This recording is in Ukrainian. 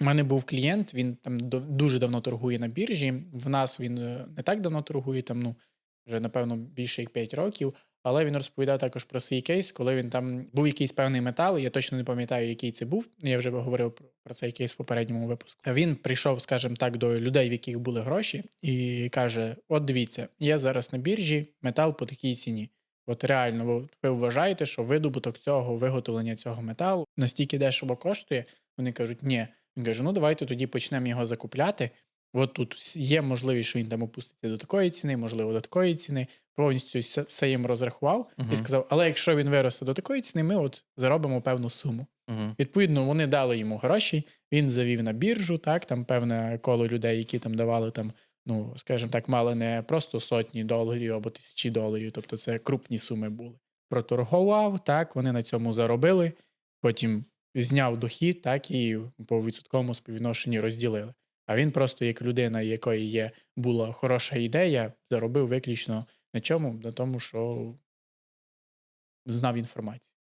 У мене був клієнт, він там дуже давно торгує на біржі. В нас він е, не так давно торгує, там, ну, вже, напевно, більше як 5 років. Але він розповідав також про свій кейс, коли він там був якийсь певний метал. Я точно не пам'ятаю, який це був. Я вже говорив про, цей кейс в попередньому випуску. Він прийшов, скажімо так, до людей, в яких були гроші, і каже: От дивіться, я зараз на біржі, метал по такій ціні. От реально, ви вважаєте, що видобуток цього виготовлення цього металу настільки дешево коштує? Вони кажуть, ні. Він каже: ну давайте тоді почнемо його закупляти. От тут є можливість, що він там опуститься до такої ціни, можливо, до такої ціни. Повністю все, їм розрахував Мгм. і сказав: але якщо він виросте до такої ціни, ми от заробимо певну суму. Угу. Відповідно, вони дали йому гроші, він завів на біржу, так, там певне коло людей, які там давали там, ну, скажімо так, мали не просто сотні доларів або тисячі доларів, тобто це крупні суми були. Проторгував, так, вони на цьому заробили, потім зняв дохід, так, і по відсотковому співвідношенні розділили. А він просто, як людина, якої є була хороша ідея, заробив виключно на чому? На тому, що знав інформацію.